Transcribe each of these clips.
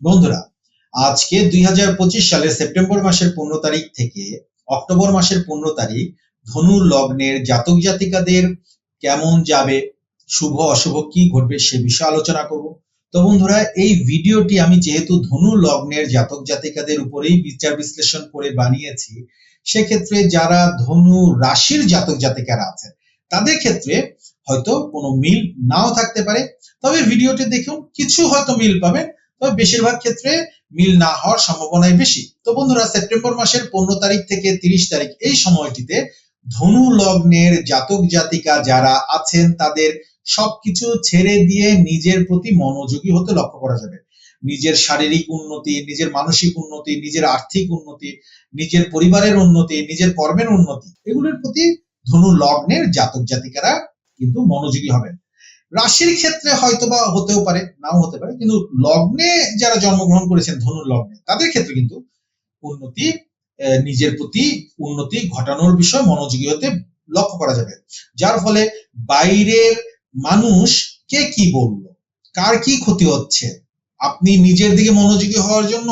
বন্ধুরা, আজকে দুই হাজার পঁচিশ সালের সেপ্টেম্বর মাসের পনেরো তারিখ থেকে অক্টোবর মাসের পনেরো তারিখ ধনু লগ্নের জাতক জাতিকাদের কেমন যাবে, শুভ অশুভ কি ঘটবে সে বিষয়ে আলোচনা করব। তো বন্ধুরা, এই ভিডিওটি আমি যেহেতু ধনু লগ্নের জাতক জাতিকাদের উপরেই বিচার বিশ্লেষণ করে বানিয়েছি, সেক্ষেত্রে যারা ধনু রাশির জাতক জাতিকারা আছেন, তাদের ক্ষেত্রে হয়তো কোনো মিল নাও থাকতে পারে। তবে ভিডিওটি দেখুন, কিছু হয়তো মিল পাবেন তবে বেশিরভাগ ক্ষেত্রে মিল না হওয়ার সম্ভাবনাই বেশি। তো বন্ধুরা, সেপ্টেম্বর মাসের পনেরো তারিখ থেকে তিরিশ তারিখ এই সময়টিতে ধনু লগ্নের জাতক জাতিকা যারা আছেন, তাদের সবকিছু ছেড়ে দিয়ে নিজের প্রতি মনোযোগী হতে লক্ষ্য করা যাবে। নিজের শারীরিক উন্নতি, নিজের মানসিক উন্নতি, নিজের আর্থিক উন্নতি, নিজের পরিবারের উন্নতি, নিজের কর্মের উন্নতি, এগুলোর প্রতি ধনু লগ্নের জাতক জাতিকারা কিন্তু মনোযোগী হবেন। রাশির ক্ষেত্রে হয়তো বা হতেও পারে, নাও হতে পারে, কিন্তু লগ্নে যারা জন্মগ্রহণ করেছেন, ধনুর লগ্নে, তাদের ক্ষেত্রে কিন্তু উন্নতি নিজের প্রতি উন্নতি ঘটানোর বিষয় মনোযোগী হতে লক্ষ্য করা যাবে। যার ফলে বাইরের মানুষ কে কি বলল? কার কি ক্ষতি হচ্ছে? আপনি নিজের দিকে মনোযোগী হওয়ার জন্য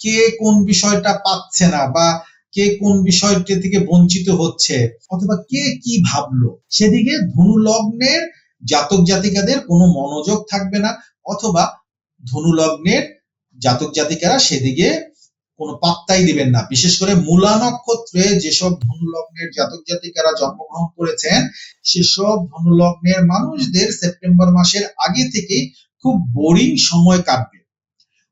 কে কোন বিষয়টা পাচ্ছে না বা কে কোন বিষয়টি থেকে বঞ্চিত হচ্ছে? অথবা কে কি ভাবলো? সেদিকে ধনু লগ্নের জাতক জাতিকাদের কোনো মনোযোগ থাকবে না, অথবা ধনু লগ্নের জাতক জাতিকারা সেদিকে কোনো পাত্তাই দিবেন না। বিশেষ করে মূলা নক্ষত্রে যেসব ধনু লগ্নের জাতক জাতিকারা জন্মগ্রহণ করেছেন, সেসব ধনু লগ্নের মানুষদের সেপ্টেম্বর মাসের আগে থেকে খুব বোরিং সময় কাটবে।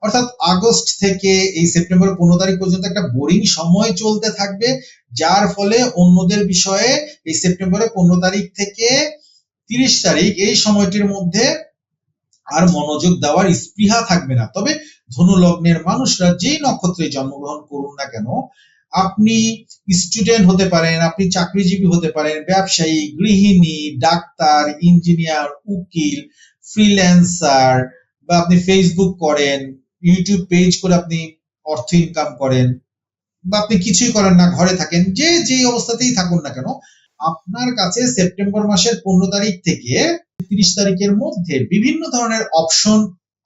অর্থাৎ আগস্ট থেকে এই সেপ্টেম্বর পনেরো তারিখ পর্যন্ত একটা বোরিং সময় চলতে থাকবে, যার ফলে অন্যদের বিষয়ে এই সেপ্টেম্বরের পনেরো তারিখ থেকে তিরিশ তারিখ, এই সময়টির মধ্যে আর মনোযোগ দেওয়ার স্পৃহা থাকবে না। তবে ধনু লগ্নের মানুষরা যেই নক্ষত্রে জন্মগ্রহণ করুন না কেন, আপনি স্টুডেন্ট হতে পারেন, আপনি চাকরিজীবী হতে পারেন, ব্যবসায়ী, গৃহিণী, ডাক্তার, ইঞ্জিনিয়ার, উকিল, ফ্রিল্যান্সার, বা আপনি ফেসবুক করেন ইউটিউব পেজ করে আপনি অর্থ ইনকাম করেন, বা আপনি কিছুই করেন না, ঘরে থাকেন, যে যে অবস্থাতেই থাকুন না কেন আপনার কাছে সেপ্টেম্বর মাসের পনেরো তারিখ থেকে তিরিশ তারিখের মধ্যে বিভিন্ন ধরনের অপশন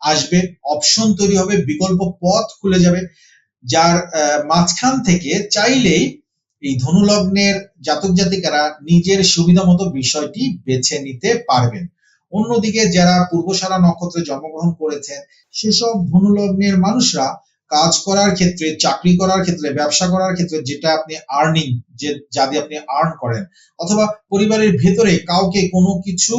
আসবে। অপশন তৈরি হবে, বিকল্প পথ খুলে যাবে, যার মাঝখান থেকে চাইলেই এই ধনুলগ্নের জাতক জাতিকারা নিজের সুবিধা মতো বিষয়টি বেছে নিতে পারবেন। অন্যদিকে যারা পূর্বসারা নক্ষত্রে জন্মগ্রহণ করেছেন, সেসব ধনুলগ্নের মানুষরা কাজ করার ক্ষেত্রে, চাকরি করার ক্ষেত্রে, ব্যবসা করার ক্ষেত্রে যেটা আপনি আর্নিং যে যা দিয়ে আপনি আর্ন করেন, অথবা পরিবারের ভেতরে কাউকে কোনো কিছু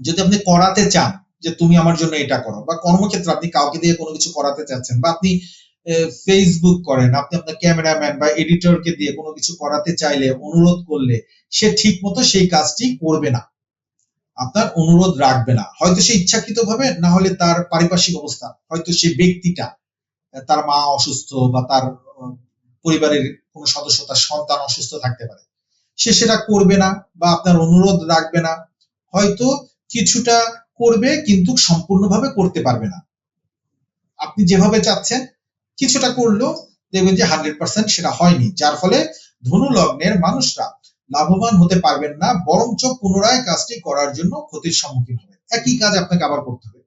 যদি আপনি করাতে চান, যে তুমি আমার জন্য এটা করো, বা কর্মক্ষেত্রে আপনি কাউকে দিয়ে কোনো কিছু করাতে চাচ্ছেন, বা আপনি ফেসবুক করেন, আপনি আপনার ক্যামেরাম্যান বা এডিটরকে দিয়ে কোনো কিছু করাতে চাইলে, অনুরোধ করলে, সে ঠিক মতো সেই কাজটি করবে না। আপনার অনুরোধ রাখবে না। হয়তো সে ইচ্ছাকৃত ভাবে না হলে তার পারিপার্শ্বিক অবস্থা, হয়তো সে ব্যক্তিটা তার মা অসুস্থ বা তার পরিবারের কোনো সদস্য, তার সন্তান অসুস্থ থাকতে পারে। সে সেটা করবে না বা আপনার অনুরোধ রাখবে না। হয়তো কিছুটা করবে কিন্তু সম্পূর্ণভাবে করতে পারবে না। আপনি যেভাবে চাচ্ছেন, কিছুটা করলেও দেখবেন যে হান্ড্রেড পার্সেন্ট সেটা হয়নি। যার ফলে ধনু লগ্নের মানুষরা লাভবান হতে পারবেন না, বরঞ্চ পুনরায় কাজটি করার জন্য ক্ষতির সম্মুখীন হবে একই কাজ আপনাকে আবার করতে হবে।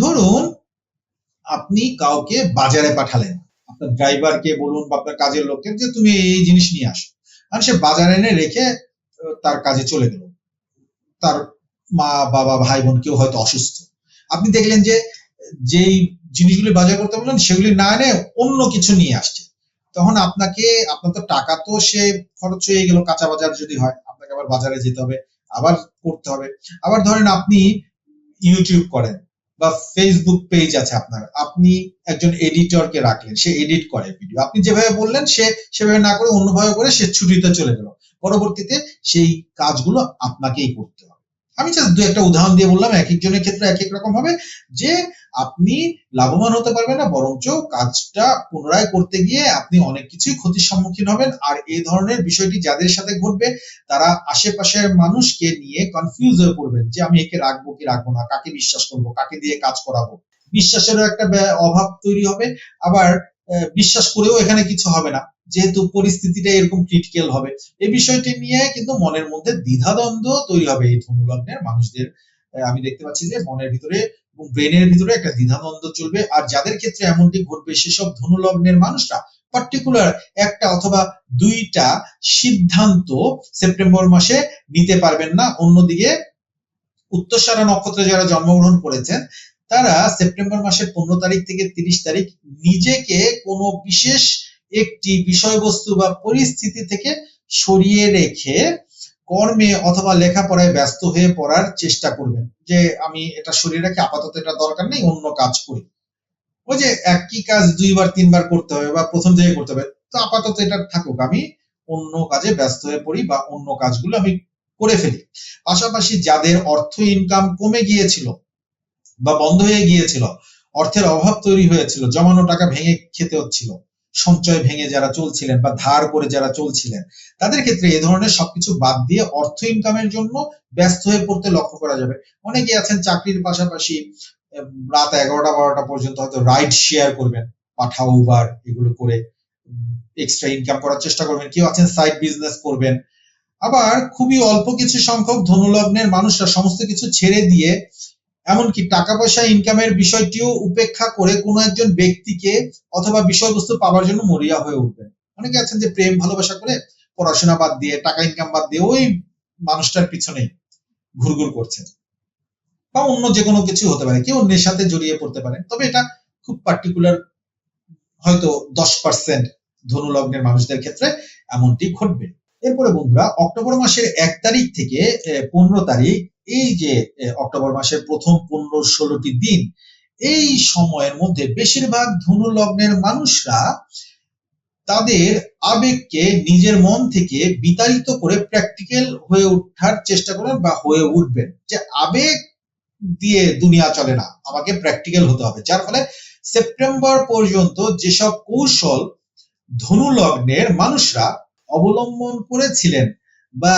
ধরুন আপনি কাউকে বাজারে পাঠালেন। আপনার ড্রাইভারকে বলুন বা আপনার কাজের লোককে যে তুমি এই জিনিস নিয়ে আসো। আর সে বাজারে এনে রেখে তার কাজে চলে গেল। তার মা, বাবা, ভাই, বোন কেউ হয়তো অসুস্থ। আপনি দেখলেন যে যেই জিনিসগুলি বাজার করতে বললেন, সেগুলি না এনে অন্য কিছু নিয়ে আসছে। তখন আপনাকে, আপনার তো টাকা তো সে খরচ হয়ে গেল কাঁচা বাজার যদি হয়, আপনাকে আবার বাজারে যেতে হবে, আবার করতে হবে। আবার ধরেন আপনি ইউটিউব করেন। বা ফেসবুক পেজ আছে আপনার, আপনি একজন এডিটর কে রাখলেন, সে এডিট করে ভিডিও আপনি যেভাবে বললেন, সে সেভাবে না করে অন্যভাবে করে সে ছুটিতে চলে গেল। পরবর্তীতে সেই কাজগুলো আপনাকেই করতে হবে। আমি জাস্ট দু একটা উদাহরণ দিয়ে বললাম, এক একজনের ক্ষেত্রে এক এক রকম হবে। যে আপনি লাভবান হতে পারবেন না, বরঞ্চ কাজটা পুনরায় করতে গিয়ে আপনি অনেক কিছুই ক্ষতির সম্মুখীন হবেন। আর এই ধরনের বিষয়টি যাদের সাথে ঘটবে, তারা আশেপাশের মানুষকে নিয়ে কনফিউজ হয়ে পড়বেন যে আমি একে রাখব কি রাখব না, কাকে বিশ্বাস করব, কাকে দিয়ে কাজ করাবো। বিশ্বাসেরও একটা অভাব তৈরি হবে। আবার বিশ্বাস করেও এখানে কিছু হবে না। যেহেতু পরিস্থিতিটা এরকম ক্রিটিক্যাল হবে। এই বিষয়টি নিয়ে কিন্তু মনের মধ্যে দ্বিধাদ্বন্দ্ব তৈরি হবে এই ধনু লগ্নের মানুষদের আমি দেখতে পাচ্ছি যে মনের ভিতরে এবং ব্রেনের ভিতরে একটা দ্বিধাদ্বন্দ্ব চলবে। আর যাদের ক্ষেত্রে এমনটি ঘটবে, সেসব ধনু লগ্নের মানুষরা পার্টিকুলার একটা অথবা দুইটা সিদ্ধান্ত সেপ্টেম্বর মাসে নিতে পারবেন না। অন্যদিকে উত্তরসারা নক্ষত্রে যারা জন্মগ্রহণ করেছেন তারা সেপ্টেম্বর মাসের পনেরো তারিখ থেকে তিরিশ তারিখ নিজেকে কোনো বিশেষ একটি বিষয়বস্তু বা পরিস্থিতি থেকে সরিয়ে রেখে কর্মে অথবা লেখাপড়ায় ব্যস্ত হয়ে পড়ার চেষ্টা করবেন। যে আমি এটা সরিয়ে রেখে, আপাতত এটা দরকার নেই, অন্য কাজ করি। ওই যে একই কাজ দুইবার, তিনবার করতে হবে বা প্রথম থেকে করতে হবে, তো আপাতত এটা থাকুক। আমি অন্য কাজে ব্যস্ত হয়ে পড়ি বা অন্য কাজগুলো আমি করে ফেলি। পাশাপাশি যাদের অর্থ ইনকাম কমে গিয়েছিল বা বন্ধ হয়ে গিয়েছিল, অর্থের অভাব তৈরি হয়েছিল, জমানো টাকা ভেঙে খেতে হচ্ছিল, সঞ্চয় ভেঙে যারা চলছিলেন বা ধার করে যারা চলছিলেন, তাদের ক্ষেত্রে এ ধরনের সবকিছু বাদ দিয়ে অর্থ ইনকামের জন্য ব্যস্ত হয়ে পড়তে লক্ষ্য করা যাবে। অনেকে আছেন চাকরির পাশাপাশি রাত এগারোটা বারোটা পর্যন্ত হয়তো রাইড শেয়ার করবেন পাঠা উবার এগুলো করে এক্সট্রা ইনকাম করার চেষ্টা করবেন, কেউ আছেন সাইড বিজনেস করবেন। আবার খুবই অল্প কিছু সংখ্যক ধনুলগ্নের মানুষরা সমস্ত কিছু ছেড়ে দিয়ে এমনকি টাকা পয়সা ইনকামের বিষয়টিও উপেক্ষা করে কোনো একজন ব্যক্তিকে অথবা বিষয়বস্তু পাওয়ার জন্য মরিয়া হয়ে উঠবেন অনেকে আছেন যে প্রেম, ভালোবাসা করে পড়াশোনা বাদ দিয়ে, টাকা ইনকাম বাদ দিয়ে ওই মানুষটার পিছনে ঘুরঘুর করছেন বা অন্য যে কোনো কিছু হতে পারে, কেউ নেশাতে জড়িয়ে পড়তে পারে। তবে এটা খুব পার্টিকুলার হয়তো দশ পার্সেন্ট ধনু লগ্নের মানুষদের ক্ষেত্রে এমনটি ঘটবে। এরপরে বন্ধুরা, অক্টোবর মাসের এক তারিখ থেকে পনেরো তারিখ এই যে অক্টোবর মাসের প্রথম পনেরো ষোলোটি দিন, এই সময়ের মধ্যে বেশিরভাগ ধনু লগ্নের মানুষরা তাদের আবেগকে নিজের মন থেকে বিতাড়িত করে প্র্যাকটিক্যাল হয়ে ওঠার চেষ্টা করবেন বা হয়ে উঠবেন। যে আবেগ দিয়ে দুনিয়া চলে না, আমাকে প্র্যাকটিক্যাল হতে হবে। যার ফলে সেপ্টেম্বর পর্যন্ত যেসব কৌশল ধনু লগ্নের মানুষরা অবলম্বন করেছিলেন বা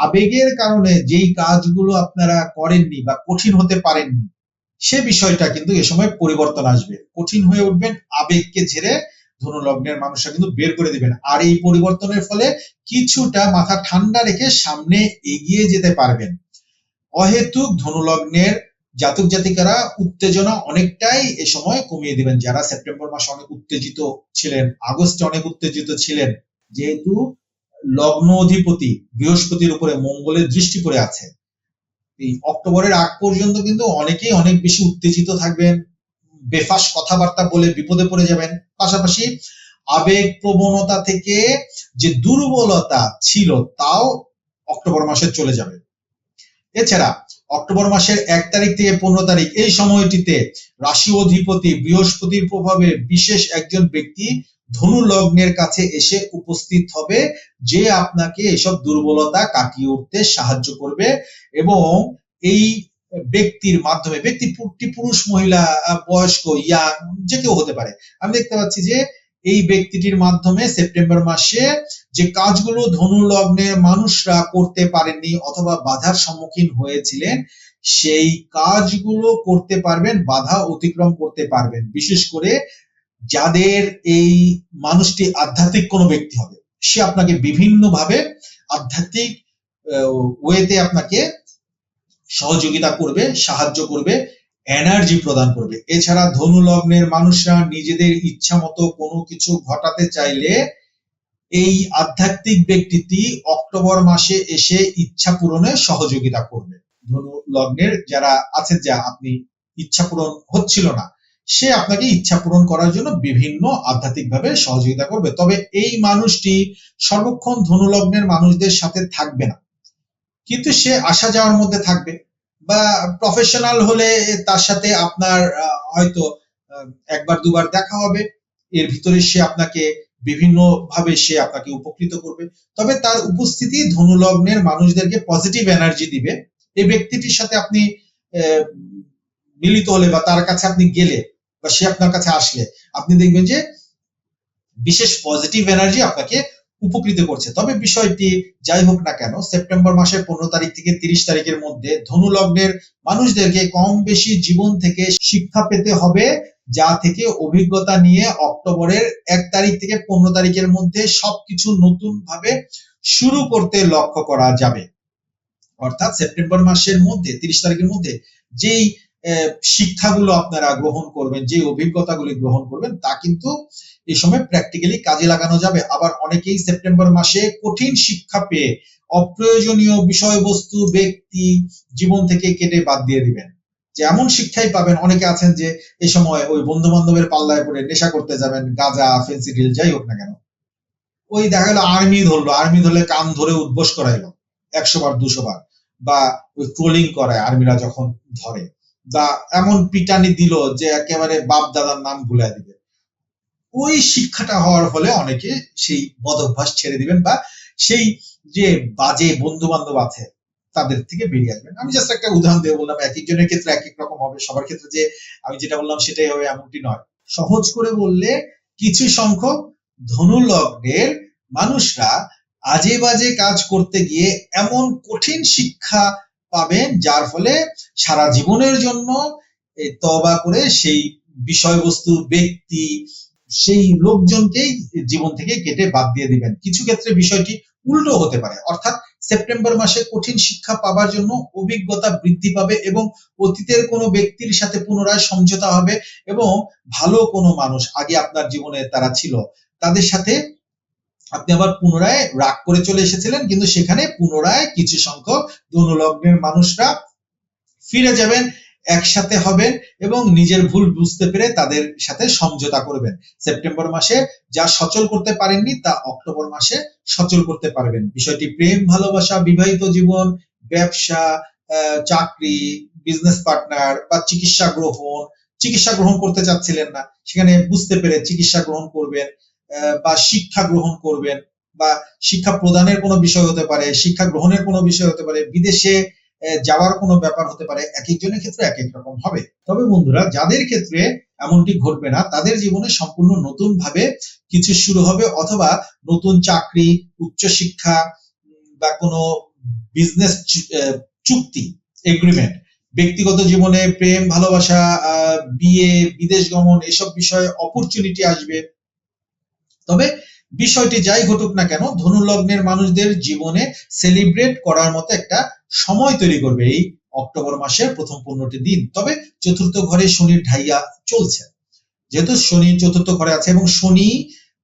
আবেগের কারণে যেই কাজগুলো আপনারা করেননি বা কঠিন হতে পারেননি, সে বিষয়টা কিন্তু এ সময় পরিবর্তন আসবে। কঠিন হয়ে উঠবেন, আবেগকে ঝেড়ে ধনু লগ্নের মানুষরা কিন্তু বের করে দিবেন। আর এই পরিবর্তনের ফলে কিছুটা মাথা ঠান্ডা রেখে সামনে এগিয়ে যেতে পারবেন। অহেতুক ধনু লগ্নের জাতক জাতিকারা উত্তেজনা অনেকটাই এ সময় কমিয়ে দিবেন। যারা সেপ্টেম্বর মাসে অনেক উত্তেজিত ছিলেন, আগস্টে অনেক উত্তেজিত ছিলেন, যেহেতু লগ্ন অধিপতি বৃহস্পতির উপরে মঙ্গলের দৃষ্টি পড়ে আছে। এই অক্টোবরের আগ পর্যন্ত কিন্তু অনেকেই অনেক বেশি উত্তেজিত থাকবেন, বেফাস কথাবার্তা বলে বিপদে পড়ে যাবেন। পাশাপাশি আবেগ প্রবণতা থেকে যে দুর্বলতা ছিল তাও অক্টোবর মাসে চলে যাবে। এছাড়া অক্টোবর মাসের এক তারিখ থেকে পনেরো তারিখ এই সময়টিতে রাশি অধিপতি বৃহস্পতির প্রভাবে বিশেষ একজন ব্যক্তি ধনু লগ্নের কাছে এসে উপস্থিত হবে, যে আপনাকে এসব দুর্বলতা কাটিয়ে উঠতে সাহায্য করবে এবং এই ব্যক্তির মাধ্যমে, ব্যক্তি পুরুষ, মহিলা বয়স্ক, ইয়াং, যে কেউ হতে পারে। আমি দেখতে পাচ্ছি যে এই ব্যক্তিটির মাধ্যমে সেপ্টেম্বর মাসে যে কাজগুলো ধনু লগ্নের মানুষরা করতে পারেননি অথবা বাধার সম্মুখীন হয়েছিলেন, সেই কাজগুলো করতে পারবেন, বাধা অতিক্রম করতে পারবেন। বিশেষ করে যাদের এই মানুষটি আধ্যাত্মিক কোনো ব্যক্তি হবে, সে আপনাকে বিভিন্ন ভাবে আধ্যাত্মিক ওয়েতে আপনাকে সহযোগিতা করবে, সাহায্য করবে, এনার্জি প্রদান করবে। এছাড়া ধনু লগ্নের মানুষরা নিজেদের ইচ্ছা মতো কোনো কিছু ঘটাতে চাইলে এই আধ্যাত্মিক ব্যক্তিটি অক্টোবর মাসে এসে ইচ্ছা পূরণে সহযোগিতা করবে। ধনু লগ্নের যারা আছেন, যা আপনি ইচ্ছা পূরণ হচ্ছিল না সে আপনাকে ইচ্ছা পূরণ করার জন্য বিভিন্ন আধ্যাত্মিকভাবে সহযোগিতা করবে। তবে এই মানুষটি সর্বক্ষণ ধনুলগ্নের মানুষদের সাথে থাকবে না। কিন্তু সে আসা যাওয়ার মধ্যে থাকবে বা প্রফেশনাল হলে তার সাথে আপনার হয়তো একবার দুবার দেখা হবে। এর ভিতরে সে আপনাকে বিভিন্ন ভাবে সে আপনাকে উপকৃত করবে। তবে তার উপস্থিতি ধনুলগ্নের মানুষদেরকে পজিটিভ এনার্জি দিবে। এই ব্যক্তিটির সাথে আপনি মিলিত হলে বা তার কাছে আপনি গেলে বা সে আপনার কাছে আসলে, আপনি দেখবেন যে বিশেষ পজিটিভ এনার্জি আপনাকে উপকৃত করছে। তবে বিষয়টি যাই হোক না কেন, সেপ্টেম্বর মাসের পনেরো তারিখ থেকে তিরিশ তারিখের মধ্যে ধনু লগ্নের মানুষদেরকে কম বেশি জীবন থেকে শিক্ষা পেতে হবে, যা থেকে অভিজ্ঞতা নিয়ে অক্টোবরের এক তারিখ থেকে পনেরো তারিখের মধ্যে সবকিছু নতুন ভাবে শুরু করতে লক্ষ্য করা যাবে। অর্থাৎ সেপ্টেম্বর মাসের মধ্যে, তিরিশ তারিখের মধ্যে যেই শিক্ষাগুলো আপনারা গ্রহণ করবেন, যে অভিজ্ঞতাগুলি গ্রহণ করবেন, তা কিন্তু এই সময় প্র্যাকটিক্যালি কাজে লাগানো যাবে। আবার অনেকেই সেপ্টেম্বর মাসে কঠিন শিক্ষা পেয়ে অপ্রয়োজনীয় বিষয়বস্তু, ব্যক্তি, জীবন থেকে কেটে বাদ দিয়ে দিবেন। যে এমন শিক্ষাই পাবেন, অনেকে আছেন যে এই সময় ওই বন্ধু বান্ধবের পাল্লায় পড়ে নেশা করতে যাবেন, গাঁজা ফেন্সিডিল যাই হোক না কেন। ওই দেখা গেলো আর্মি ধরলো আর্মি ধরলে কান ধরে উদ্বোস করাইলো, একশো বার, দুশো বার, বা ওই ট্রোলিং করায় আর্মিরা যখন ধরে। বা এমন পিটানি দিল যে একেবারে বাপ দাদার নাম ভুলে দিবে। ওই শিক্ষাটা হওয়ার ফলে অনেকে সেই বদভ্যাস ছেড়ে দিবেন বা সেই যে বাজে বন্ধু বান্ধব আছে, তাদের থেকে বেরিয়ে আসবেন। আমি জাস্ট একটা উদাহরণ দিয়ে বললাম, এক একজনের ক্ষেত্রে এক এক রকম হবে। সবার ক্ষেত্রে যে আমি যেটা বললাম সেটাই হবে এমনটি নয়। সহজ করে বললে কিছু সংখ্যক ধনু লগ্নের মানুষরা আজে বাজে কাজ করতে গিয়ে এমন কঠিন শিক্ষা পাবেন, যার ফলে সারা জীবনের জন্য তবা করে সেই বিষয়বস্তু, ব্যক্তি, সেই লোকজনকেই জীবন থেকে কেটে বাদ দিয়ে দিবেন। কিছু ক্ষেত্রে বিষয়টি উল্টো হতে পারে। অর্থাৎ সেপ্টেম্বর মাসে কঠিন শিক্ষা পাবার জন্য অভিজ্ঞতা বৃদ্ধি পাবে এবং অতীতের কোনো ব্যক্তির সাথে পুনরায় সমঝোতা হবে এবং ভালো কোনো মানুষ আগে আপনার জীবনে তারা ছিল, তাদের সাথে আপনি আবার পুনরায় রাগ করে চলে এসেছিলেন, কিন্তু সেখানে পুনরায় কিছু সংখ্যক ধনুলগ্নের মানুষরা ফিরে যাবেন, একসাথে হবেন এবং নিজের ভুল বুঝতে পেরে তাদের সাথে সমঝোতা করবেন। সেপ্টেম্বর মাসে যা সচল করতে পারেননি, তা অক্টোবর মাসে সচল করতে পারবেন। বিষয়টি প্রেম, ভালোবাসা, বিবাহিত জীবন, ব্যবসা চাকরি বিজনেস পার্টনার বা চিকিৎসা গ্রহণ। চিকিৎসা গ্রহণ করতে চাচ্ছিলেন না, সেখানে বুঝতে পেরে চিকিৎসা গ্রহণ করবেন। বা শিক্ষা গ্রহণ করবেন বা শিক্ষা প্রদানের কোনো বিষয় হতে পারে, শিক্ষা গ্রহণের কোনো বিষয় হতে পারে, বিদেশে যাওয়ার কোনো ব্যাপার হতে পারে, এক একজনের ক্ষেত্রে এক এক রকম হবে। তবে বন্ধুরা, যাদের ক্ষেত্রে এমনটি ঘটবে না, তাদের জীবনে সম্পূর্ণ নতুন ভাবে কিছু শুরু হবে অথবা নতুন চাকরি উচ্চশিক্ষা বা কোনো বিজনেস চুক্তি এগ্রিমেন্ট ব্যক্তিগত জীবনে প্রেম, ভালোবাসা বিয়ে, বিদেশ গমন, এসব বিষয়ে অপরচুনিটি আসবে। তবে বিষয়টি যাই ঘটুক না কেন ধনু লগ্নের মানুষদের জীবনে সেলিব্রেট করার মতো একটা সময় তৈরি করবে এই অক্টোবর মাসের প্রথম পনেরোটি দিন। তবে চতুর্থ ঘরে শনির ঢাইয়া চলছে। যেহেতু শনি চতুর্থ ঘরে আছে এবং শনি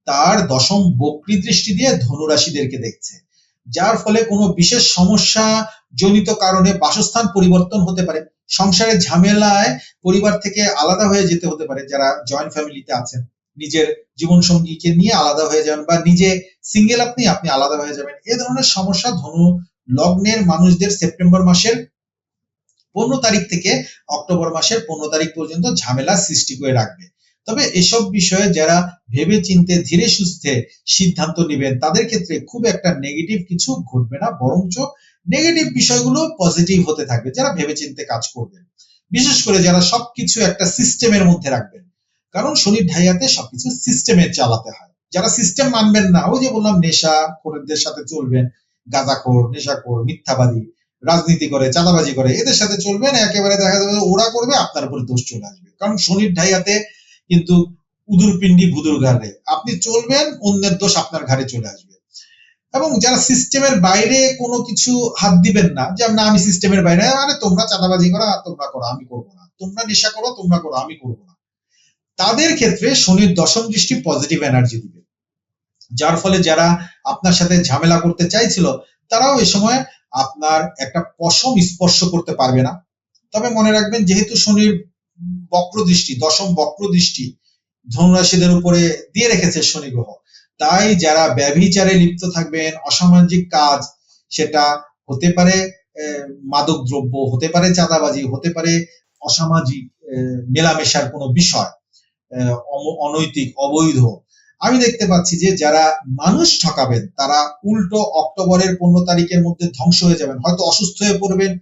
তার দশম বক্রি দৃষ্টি দিয়ে ধনুরাশিদেরকে দেখছে, যার ফলে কোনো বিশেষ সমস্যা জনিত কারণে বাসস্থান পরিবর্তন হতে পারে, সংসারের ঝামেলায় পরিবার থেকে আলাদা হয়ে যেতে হতে পারে যারা জয়েন্ট ফ্যামিলিতে আছেন। নিজের জীবন সঙ্গীকে নিয়ে আলাদা হয়ে যাবেন বা নিজে সিঙ্গেল আপনি আপনি আলাদা হয়ে যাবেন। এ ধরনের সমস্যা ধনু লগ্নের মানুষদের সেপ্টেম্বর মাসের পনেরো তারিখ থেকে অক্টোবর মাসের পনেরো তারিখ পর্যন্ত ঝামেলা সৃষ্টি করে রাখবে। তবে এসব বিষয়ে যারা ভেবে চিনতে ধীরে সুস্থে সিদ্ধান্ত নেবেন, তাদের ক্ষেত্রে খুব একটা নেগেটিভ কিছু ঘটবে না, বরঞ্চ নেগেটিভ বিষয়গুলো পজিটিভ হতে থাকবে, যারা ভেবে চিনতে কাজ করবেন। বিশেষ করে যারা সবকিছু একটা সিস্টেমের মধ্যে রাখবেন। কারণ শনির ঢাইয়াতে সবকিছু সিস্টেমে চালাতে হয়। যারা সিস্টেম মানবেন না, ওই যে বললাম, নেশা খোরেরদের সাথে চলবেন, গাঁজাখোর, নেশাখোর, মিথ্যাবাদী, রাজনীতি করে, চাঁদাবাজি করে, এদের সাথে চলবেন, একেবারে দেখা যাবে ওরা করবে, আপনার উপরে দোষ চলে আসবে। কারণ শনির ঢাইয়াতে কিন্তু উদুর পিণ্ডি ভুদুর ঘাড়ে আপনি চলবেন, অন্যের দোষ আপনার ঘাড়ে চলে আসবে। এবং যারা সিস্টেমের বাইরে কোনো কিছু হাত দিবেন না, যে না, আমি সিস্টেমের বাইরে, আরে তোমরা চাঁদাবাজি করো তোমরা করো, আমি করব না। তোমরা নেশা করো, তোমরা করো, আমি করব না। তাদের ক্ষেত্রে শনির দশম দৃষ্টি পজিটিভ এনার্জি দিবে। যার ফলে যারা আপনার সাথে ঝামেলা করতে চাইছিল, তারাও এই সময় আপনার একটা পশম স্পর্শ করতে পারবে না। তবে মনে রাখবেন, যেহেতু শনির বক্র দৃষ্টি, দশম বক্র দৃষ্টি ধনুরাশিদের উপরে দিয়ে রেখেছে শনি গ্রহ, তাই যারা ব্যভিচারে লিপ্ত থাকবেন, অসামাজিক কাজ, সেটা হতে পারে মাদক দ্রব্য হতে পারে চাঁদাবাজি, হতে পারে অসামাজিক মেলামেশার কোনো বিষয় অনৈতিক, অবৈধ। আমি দেখতে পাচ্ছি যে যারা মানুষ ঠকাবেন, তারা উল্টো অক্টোবরের পনেরো তারিখের মধ্যে ধ্বংস হয়ে যাবেন। হয়তো অসুস্থ হয়ে পড়বেন,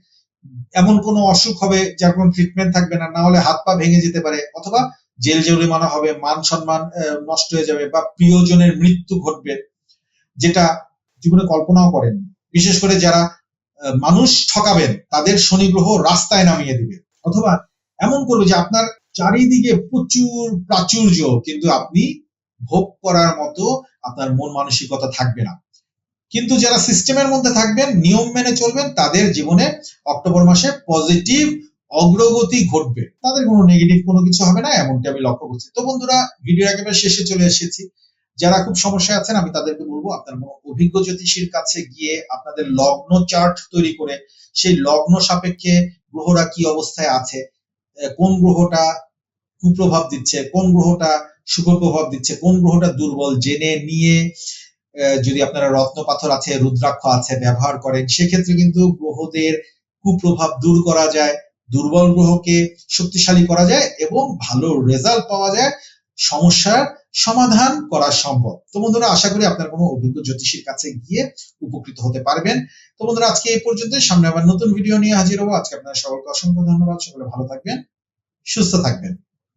এমন কোনো অসুখ হবে যার কোনো ট্রিটমেন্ট থাকবে না না হলে হাত পা ভেঙে যেতে পারে, অথবা জেল জরিমানা হবে, মান সম্মান নষ্ট হয়ে যাবে বা প্রিয়জনের মৃত্যু ঘটবে, যেটা জীবনে কল্পনাও করেন বিশেষ করে যারা মানুষ ঠকাবেন, তাদের শনি গ্রহ রাস্তায় নামিয়ে দিবে। অথবা এমন করবে যে আপনার চারিদিকে প্রচুর প্রাচুর্য, কিন্তু আপনি ভোগ করার মতো আপনার মন মানসিকতা থাকবে না। কিন্তু যারা সিস্টেমের মধ্যে থাকবেন, নিয়ম মেনে চলবেন, তাদের জীবনে অক্টোবর মাসে পজিটিভ অগ্রগতি ঘটবে। তাদের কোনো নেগেটিভ কোনো কিছু হবে না, এমনটি আমি লক্ষ্য করছি। তো বন্ধুরা ভিডিও একেবারে শেষে চলে এসেছি। যারা খুব সমস্যায় আছেন, আমি তাদেরকে বলব, আপনার কোনো অভিজ্ঞ জ্যোতিষীর কাছে গিয়ে আপনাদের লগ্ন চার্ট তৈরি করে, সেই লগ্ন সাপেক্ষে গ্রহরা কি অবস্থায় আছে কোন গ্রহটা কুপ্রভাব দিচ্ছে, কোন গ্রহটা শুভ প্রভাব দিচ্ছে, কোন গ্রহটা দুর্বল জেনে নিয়ে যদি আপনারা রত্ন পাথর আছে, রুদ্রাক্ষ আছে, ব্যবহার করেন, সেক্ষেত্রে কিন্তু গ্রহদের কুপ্রভাব দূর করা যায়, দুর্বল গ্রহকে শক্তিশালী করা যায় এবং ভালো রেজাল্ট পাওয়া যায়, সমস্যার সমাধান করা সম্ভব। তো বন্ধুরা, আশা করি আপনার কোনো অভিজ্ঞ জ্যোতিষীর কাছে গিয়ে উপকৃত হতে পারবেন। তো বন্ধুরা, আজকে এই পর্যন্ত সামনে আবার নতুন ভিডিও নিয়ে হাজির হব। আজকে আপনার সকলকে অসংখ্য ধন্যবাদ। সকলে ভালো থাকবেন, সুস্থ থাকবেন।